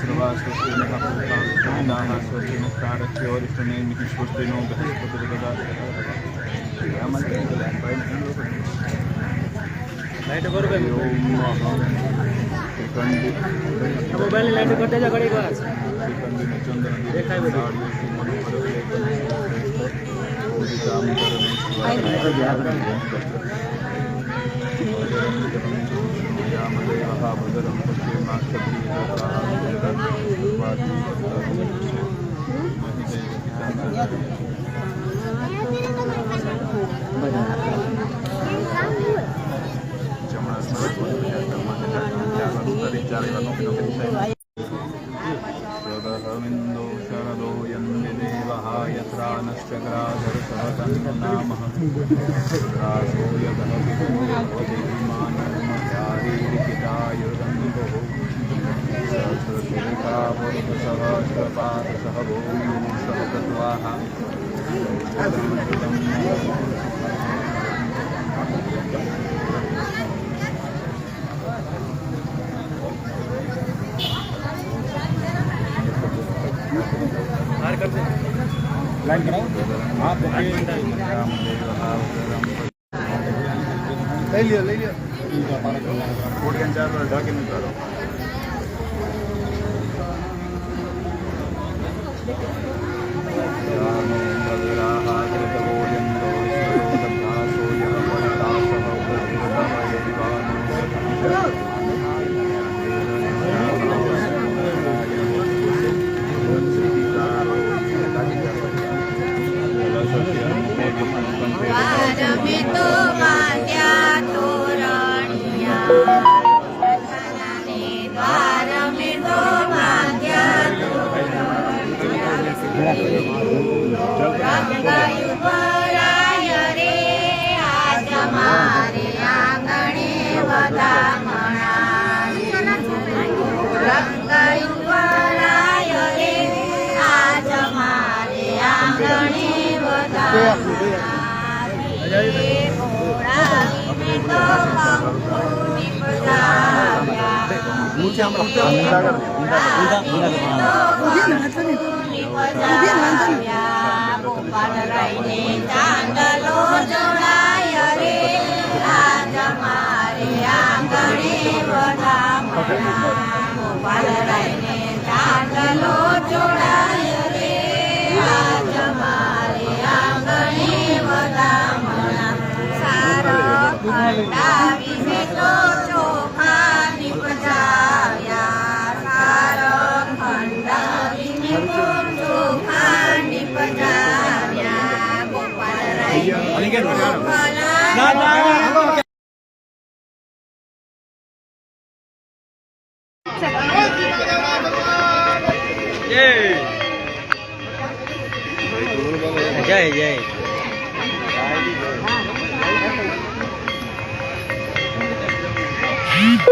सर्वा स्वस्तिनः पुरुषाः स्वस्तिनः प्रारक्ष्योरिष्टनेमिति स्वस्तिनो बृहस्पतिर्गदा mobile light गर्दै जा गरेको देखाइ स्वदहमिन्दो शरदो यन्निदेवः यत्रा नश्चक्राधरसः तन्नामः रासो यतः विभूतिमानमचारीरिकितायुर्गन्धोः Lain kerang? Ah, bukan. Lain dia, lain dia. Ini apa? Kode yang jauh, dah kini jauh. Gopal રાયને ચાંદલો જોડાય Mm-hmm.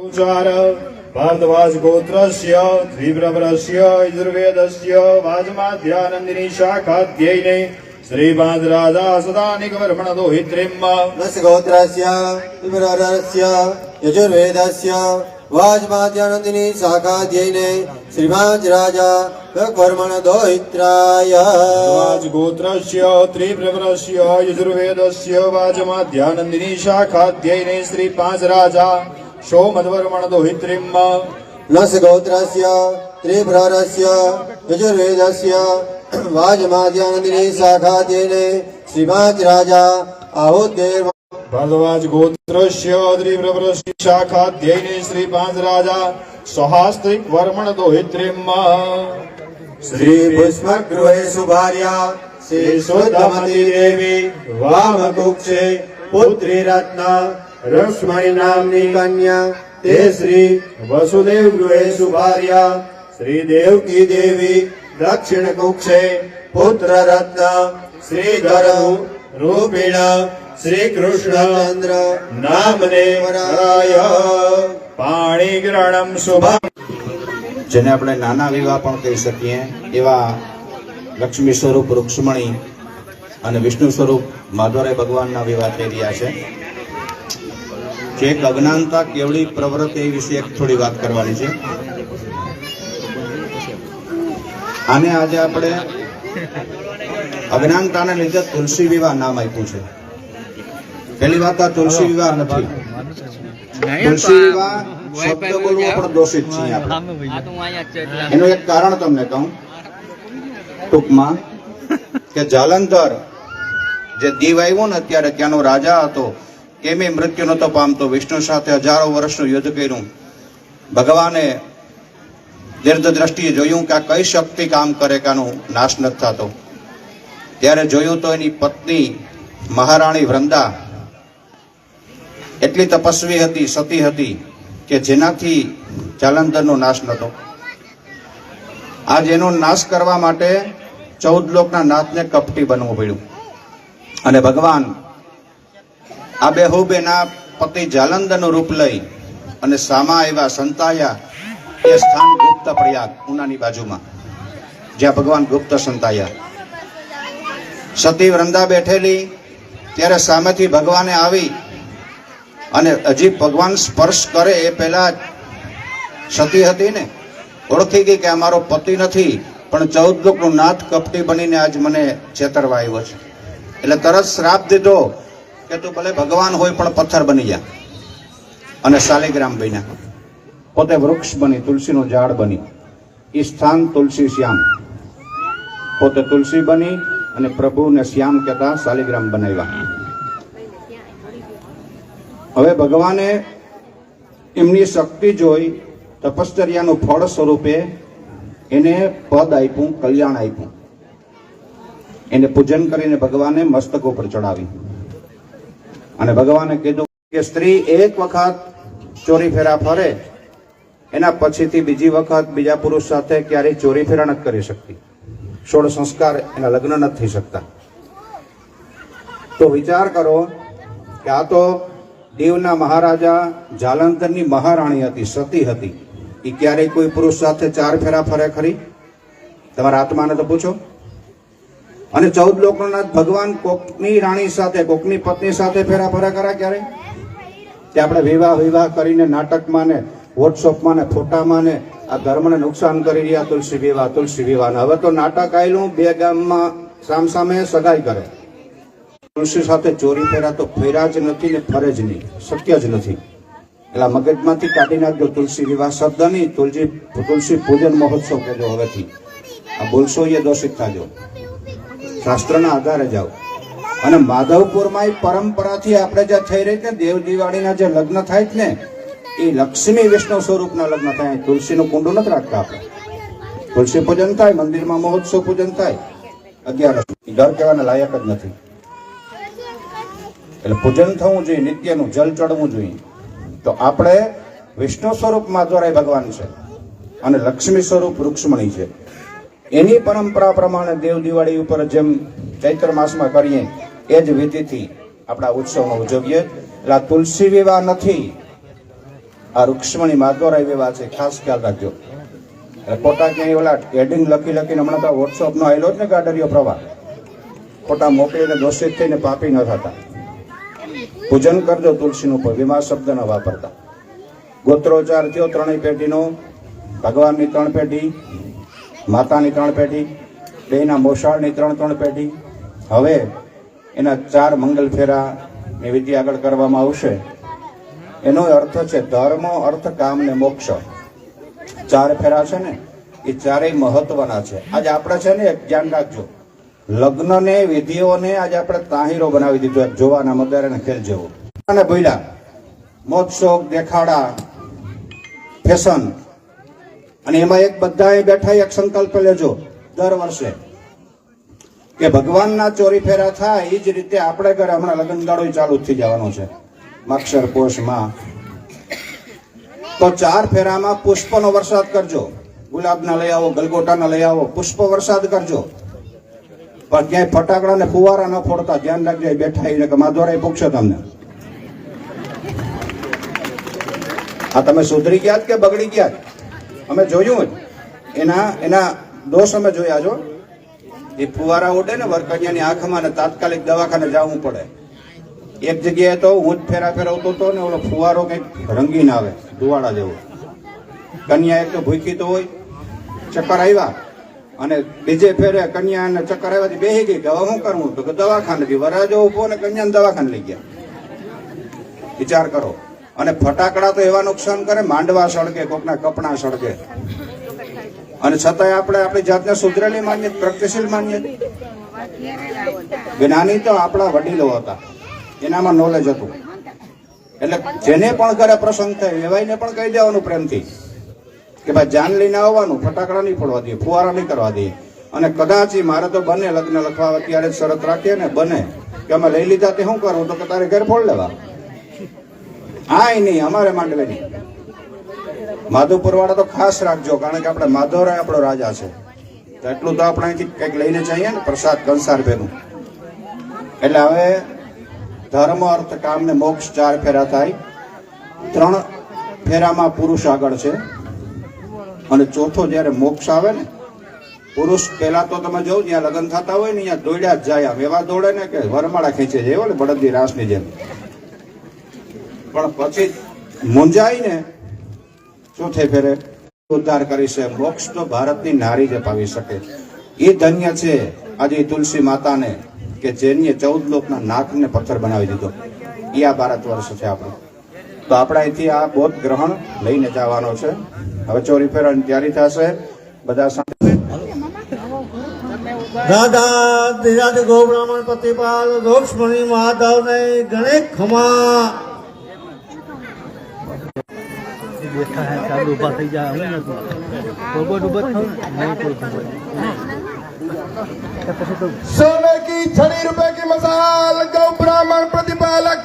ઉચ્ચાર ભારદ્વાજ ગોત્રસ્ય દ્વિબ્રહ્મસ્ય યજુર્વેદસ્ય વાજમાધ્યાનંદિની શાખાધ્યયને શ્રીમદ રાજા સદા નિગમર્મણ દોહિત્રીમ ગોત્રસ્ય દ્વિબ્રહ્મસ્ય યજુર્વેદસ્ય વાજમાધ્યાનંદિની શાખાધ્યયને શ્રીમદ રાજા ગર્મણ દોહિત્રાય રાજગોત્રસ્ય ત્રિબ્રહ્મસ્ય યજુર્વેદસ્ય વાજમાધ્યાનંદિની શાખાધ્યયને શ્રી પાંચ રાજા સોમધ્વર્મણ દોહિત્રીમ લસ ગૌત્રસ્ય ત્રિભ્રરસ્ય યજુર્વેદસ્ય વાજમાદ્યાનંદિને શાખાદ્યેને શ્રીમાચ રાજા આહોદ્યે ભરદ્વાજ ગોત્રસ્ય ત્રિભ્રરસ્ય શાખાદ્યેને શ્રીપાંચ રાજા સહાસ્ત્રિક વર્મણ શ્રી પુષ્પગૃહે સુભાર્યા શ્રી શુદ્ધમતી દેવી વામકુક્ષે પુત્રી રત્ના રસમય નામની કન્યા તે શ્રી વસુદેવ ગૃહે સુભાર્યા શ્રી દેવકી દેવી દક્ષિણ કુક્ષે પુત્ર રત્ન શ્રીધર રૂપિણ શ્રી કૃષ્ણ કૃષ્ણચંદ્ર નામને પાણી ગ્રહણમ શુભમ જેને આપણે નાના વિવાહ પણ કહી શકીએ, એવા લક્ષ્મી સ્વરૂપ રૂક્ષ્મણી અને વિષ્ણુ સ્વરૂપ માધવરાય ભગવાનના વિવાહ થઈ રહ્યા છે. જે એક અજ્ઞાનતા કેવડી પ્રવૃત્તિ એ વિશે એક થોડી વાત કરવાની છે. આને આજે આપણે અજ્ઞાનતાને લીધે તુલસી વિવાહ નામ આપ્યું છે. પહેલી વાત આ તુલસી વિવાહ નથી. તુલસી વિવાહ શબ્દ બોલવો પણ દોષિત છીએ આપણે. એનું એક કારણ તમને કહું. ટૂંકમાં કે જાલંધર જે દીવ આવ્યો ને અત્યારે ત્યાંનો રાજા હતો કેમે મૃત્યુ નહોતો પામતો વિષ્ણુ સાથે હજારો વર્ષનું યુદ્ધ કર્યું. ભગવાને દ્રષ્ટિએ જોયું કે આ કઈ શક્તિ કામ કરે કે આનું નાશ નથી થતો. ત્યારે જોયું તો એની પત્ની મહારાણી વૃંદા એટલી તપસ્વી હતી, સતી હતી કે જેનાથી જાલંધરનો નાશ નહોતો આજ એનો નાશ કરવા માટે ચૌદ લોકના નાથને કપટી બનવું પડ્યું. અને ભગવાન આ બેહુબેના પતિ જાલંધરનું રૂપ લઈ અને સામા એવા સંતાયા એ સ્થાન ગુપ્ત પ્રયાગ ઉનાની બાજુમાં, જ્યાં ભગવાન ગુપ્ત સંતાયા. સતી વૃંદા બેઠેલી, ત્યારે સામેથી ભગવાને આવી અને હજી ભગવાન સ્પર્શ કરે એ પહેલા સતી હતી ને, ઓળખી ગઈ કે આ મારો પતિ નથી, પણ ચૌદ લોકનું નાથ કપટી બનીને આજ મને છેતરવા આવ્યો છે. એટલે તરત શ્રાપ દીધો કે તું ભલે ભગવાન હોય, પણ પથ્થર બની જા. અને શાલિગ્રામ બન્યા. પોતે વૃક્ષ બની, તુલસીનું ઝાડ બની. એ સ્થાન તુલસી શ્યામ. પોતે તુલસી બની અને પ્રભુને શ્યામ કહેતા શાલિગ્રામ બનાવ્યા. હવે ભગવાને એમની શક્તિ જોઈ તપશ્ચર્યાનું ફળ સ્વરૂપે એને પદ આપ્યું, કલ્યાણ આપ્યું. એને પૂજન કરીને ભગવાને મસ્તક ઉપર ચડાવી. અને ભગવાને કીધું કે સ્ત્રી એક વખત ચોરી ફેરા ફરે, એના પછીથી બીજી વખત બીજા પુરુષ સાથે ક્યારેય ચોરી ફેરા નથી કરી શકતી. સોળ સંસ્કાર એના લગ્ન નથી થઈ શકતા. તો વિચાર કરો કે આ તો દીવના મહારાજા જાલંધરની મહારાણી હતી, સતી હતી. એ ક્યારેય કોઈ પુરુષ સાથે ચાર ફેરા ફરે ખરી? તમારા આત્માને તો પૂછો. અને ચૌદ લોકોનાથ ભગવાન કોકની રાણી સાથે, કોકની પત્ની સાથે ફેરા ફરા કરા ક્યારે? તે આપણે વિવાહ વિવાહ કરીને નાટકમાં ને વોટ્સઅપમાં ને, ફોટામાં ને આ ધર્મને નુકસાન કરી રહ્યા, તુલસી વિવાહ તુલસી વિવાહ હવે તો નાટક આવેલું બે ગામમાં સામસામે સગાઈ કરે. તુલસી સાથે ચોરી ફેરા તો ફેરા જ નથી ને ફરે જ નહીં, શક્ય જ નથી. એટલે મગજમાંથી કાઢી નાખજો તુલસી વિવાહ શબ્દ નહીં તુલસી તુલસી પૂજન મહોત્સવ કહેજો હવેથી. આ બોલશો એ દોષિત થાજો. શાસ્ત્રના આધારે જાઓ અને માધવપુરમાં એ પરંપરાથી આપણે જે થઈ રહી છે, દેવ દિવાળીના જે લગ્ન થાય છે ને, એ લક્ષ્મી વિષ્ણુ સ્વરૂપના લગ્ન થાય. તુલસીનું કુંડું નથી રાખતા આપણે. તુલસી પૂજન થાય, મંદિરમાં મહોત્સવ પૂજન થાય. અગિયારસ. ઘર કહેવાના લાયક જ નથી. એટલે પૂજન થવું જોઈએ, નિત્યનું જલ ચડવું જોઈએ. તો આપણે વિષ્ણુ સ્વરૂપ માધવરાય ભગવાન છે. અને લક્ષ્મી સ્વરૂપ રૂક્ષ્મણી છે. એની પરંપરા પ્રમાણે દેવ દિવાળી ઉપર જેમ ચૈત્ર માસમાં કરીએ, એ જ વિધિથી આપણા ઉત્સવમાં ઉજવીએ. એટલે આ તુલસી વિવાહ નથી. આ રૂક્ષ્મણી માધવરાય વિવાહ છે. ખાસ ખ્યાલ રાખજો. એટલે ખોટા ક્યાંય ઓલા હેડિંગ લખી લખીને હમણાં તો વોટ્સઅપનો આવેલો જ ને ગાડરિયો પ્રવાહ. ખોટા મોકલીને દોષિત થઈને પાપી ન થતા. પૂજન કરજો તુલસીનું પણ. વિમા શબ્દ ન વાપરતા. ગોત્રોચ્ચાર થયો ત્રણેય પેઢીનો. ભગવાનની ત્રણ પેઢી. માતાની ત્રણ પેઢી બેના મોસાળની ત્રણ ત્રણ પેઢી. હવે એના ચાર મંગલ ફેરાની વિધિ આગળ કરવામાં આવશે. એનો અર્થ છે ધર્મ, અર્થ, કામ ને મોક્ષ. ચાર ફેરા છે ને, એ ચારેય મહત્વના છે. આજે આપણે છે ને ધ્યાન રાખજો. લગ્નને, વિધિઓને આજે આપણે તાહીરો બનાવી દીધો જોવાના મદાર અને ખેલ જેવો. અને ભૂલ્યા. મોજશોખ દેખાડા, ફેશન અને એમાં એક બધા બેઠા, એક સંકલ્પ લેજો દર વર્ષે કે ભગવાનના ચોરી ફેરા થાય એ જ રીતે આપણે ઘરે હમણાં લગ્ન ગાળો ચાલુ થઈ જવાનો છે. માક્ષર કોષમાં તો ચાર ફેરામાં પુષ્પનો વરસાદ કરજો. ગુલાબના લઈ આવો, ગલગોટાના લઈ આવો, પુષ્પ વરસાદ કરજો. પણ ક્યાંય ફટાકડા ને ફુવારા ન ફોડતા, ધ્યાન રાખજો બેઠા એને કે માધોરા પૂછશે તમને. આ તમે સુધરી ગયા કે બગડી ગયા? અમે જોયું જ. એના એના દોષ અમે જોયા છો એ ફુવારા ઉડે ને વરકન્યાની આંખમાં ને તાત્કાલિક દવાખાને જવું પડે. એક જગ્યાએ તો હું જ ફેરા ફેરવતો હતો ને ઓલો ફુવારો કંઈક રંગીન આવે, ધુવાડા જેવો. કન્યા એક તો ભૂખી તો હોય, ચક્કર આવ્યા. અને બીજે ફેરે કન્યા ને ચક્કર આવ્યાથી બેસી ગઈ હવે શું કરવું તો કે દવાખાને વરાજો ઊભો ને કન્યાને દવાખાને લઈ ગયા. વિચાર કરો. અને ફટાકડા તો એવા નુકસાન કરે, માંડવા સળગે, કોકના કપડા સળગે. અને છતાંય આપણે આપણી જાતને સુધરેલી માનીએ, પ્રગતિશીલ માનીએ. જ્ઞાની તો આપણા વડીલો હતા. એનામાં નોલેજ હતું. એટલે જેને પણ ઘરે પ્રસંગ થાય એવાયને પણ કહી દેવાનું પ્રેમથી. કે ભાઈ, જાન લઈને આવવાનું, ફટાકડા નહીં ફોડવા દઈએ, ફુવારા નહીં કરવા દઈએ. અને કદાચ મારે તો બને, લગ્ન લખવા, અત્યારે જ શરત રાખીએ ને, બને. કે અમે લઈ લીધા તે શું કરવું? તો કે તારે ઘેર ફોડ લેવા. આય નહીં, અમારે માંડવે નહીં. માધવપુર વાળા તો ખાસ રાખજો, કારણ કે આપણે માધવરાય આપણો રાજા છે. તો એટલું તો આપણે અહીંથી કંઈક લઈને જઈએ ને, પ્રસાદ કંસાર ભેગું. એટલે હવે ધર્મ, અર્થ, કામ ને મોક્ષ ચાર ફેરા થાય. ત્રણ ફેરામાં પુરુષ આગળ છે. અને ચોથો જ્યારે મોક્ષ આવે ને, પુરુષ પહેલા તો તમે જ્યાં લગ્ન થતા હોય ને અહીંયા દોડ્યા જ જાય. આમ એવા દોડે ને કે વરમાળા ખેંચે જાય ને બળદની રાસની જેમ. પણ પછી મુંજાઈ ને ચોથે ફેરે ઉદ્ધાર કરી છે. મોક્ષ તો ભારતની નારી જ પાવી શકે. એ ધન્ય છે આજે તુલસી માતાને કે જેની ચૌદ લોકના નાકને પથ્થર બનાવી દીધો. એ આ ભારત વર્ષ છે આપણું. તો આપણે અહીંથી આ બોધ ગ્રહણ લઈને જવાનો છે. હવે ચોરી ફેરવાની તૈયારી થશે. બધા સાથે દાદા દિરાજ ગો બ્રાહ્મણ પતિપાલ રૂક્ષ્મણી માધવ ને ગણેશ ખમા. બેઠા હે ચાલુ ઊભા થઈ જાય હું નથી. રોબોટ ઊભો થયું નહીં કોઈ ખબર સોને કી છડી રૂપે કી મસાલ, ગૌ બ્રાહ્મણ પ્રતિપાલક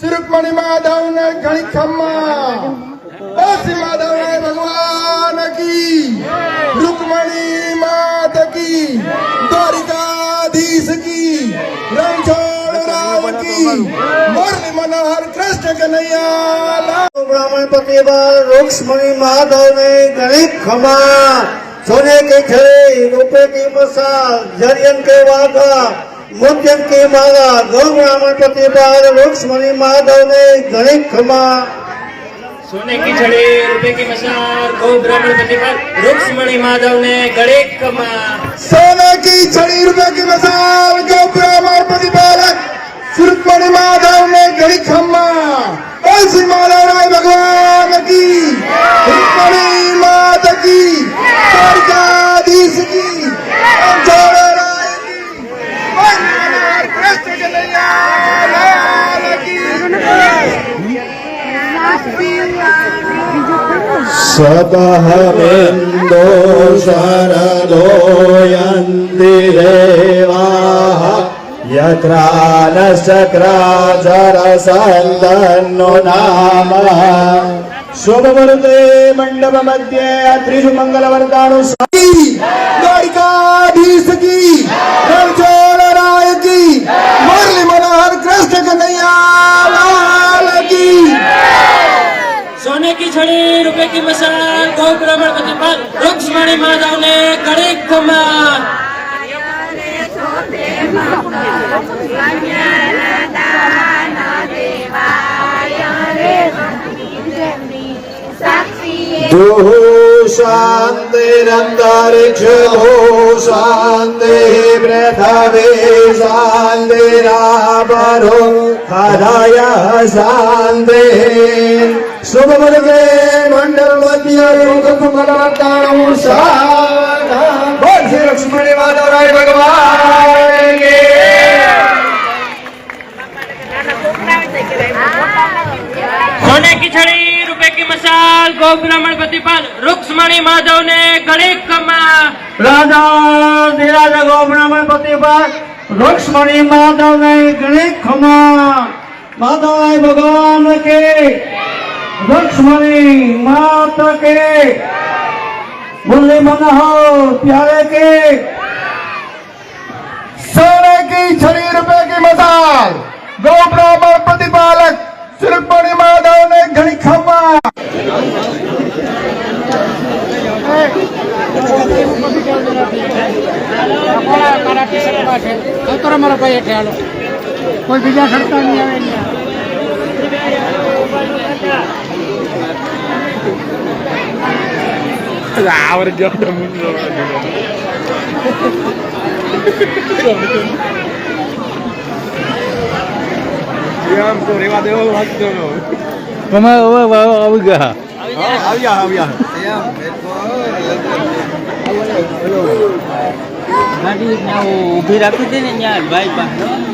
સિરુકમણી માધવ ને ઘણી ખમ્મા. ઓસી માધવ ને ભગવાન કી, રૂકમણી માત કી, દ્વારિકાધીશ કી, રણછોડ द्वारिकाधीश की मुरली मनोहर कृष्ण कन्हैया। ब्राह्मण प्रतिपाल रूक्ष्मणी माधव ने गणेश खमा सोने की छड़ी रुपए की मसाल जरियन के वागा मुद्यन की माला। गौ ब्राह्मण पति प्रतिपाल रूक्ष्मणी माधव ने गणेश खमा सोने की छड़ी रुपए की मसाल गौ ब्राह्मण प्रतिपाल रुक्ष्मणी माधव ने गड़े कमा सोने की छड़ी रुपए की मसाल गौ ब्राह्मण प्रतिपालक સુરતમણી માધવ ને ગળી भगवान की શ્રી माता की કી સુરતમણી માતા કી દ્વારકાધીશ કી સદહરેન્દો શરદોયન ચક્રાન ચક્રાચર સંદનો નામ શુભ વર્તે મંડપ મધ્યે ત્રિષુ મંગલ વર્તાનું દુઃ શાંતિરંતરિક્ષ ભૂ શાંતિ પૃથવે શાંતિરાપરો હરાય શાંતિ શુભ વર્ગે મંડળ મધ્ય રૂપ મલતાણું સાધા છડી રૂપે કી મસાલ ગૌ બ્રાહ્મણ પ્રતિપાલ રૂક્ષ્મણી માધવને ગણિત ખમા રાજા ધીરાજ ગોબ્રાહ્મણ પ્રતિપાદ રૂક્ષ્મણી માધવ ને ગણિત ખમા માધવ ભગવાન કે રૂક્ષ્મણી માત કે મુરલી મનોહર પ્યારે કે सोने की छड़ी रुपए की मसाल गौ ब्राह्मण प्रतिपालक सिरुक्मणि माधव ने घड़ी खम्मा કોઈ બીજા ખર્ચા નહીં આવે એમ તો રેવા દેવો વાંચતો નો તમે હવે આવી ગયા. આવ્યા આવ્યા ગાડી ઊભી રાખી દે ને ત્યાં ભાઈ પાસે